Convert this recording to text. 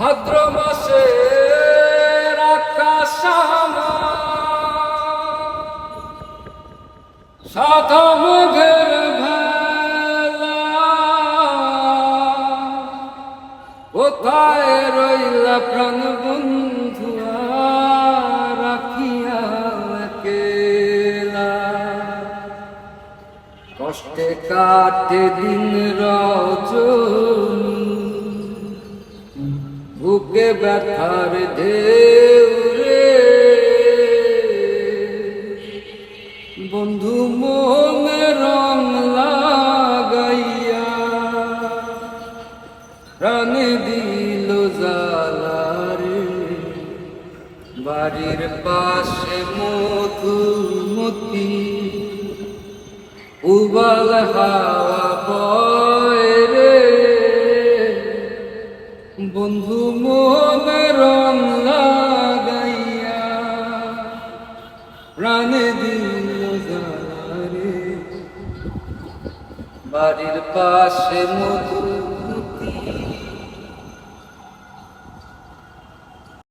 ভাদ্র মাসে মেঘের ভেলা। কোথায় রইলা প্রাণ বন্ধু রাখিয়া কেলা? কষ্টে কাটে দিন বুকে ব্যথার ঢেউ রে বন্ধু মনে রং লাগাইয়া প্রাণে দিল জালারে বাড়ির পাশে মধুমতি, উবাল হাওয়া বন্ধু মনে রং লাগাইয়া প্রাণে দিল বাড়ির পাশে মধু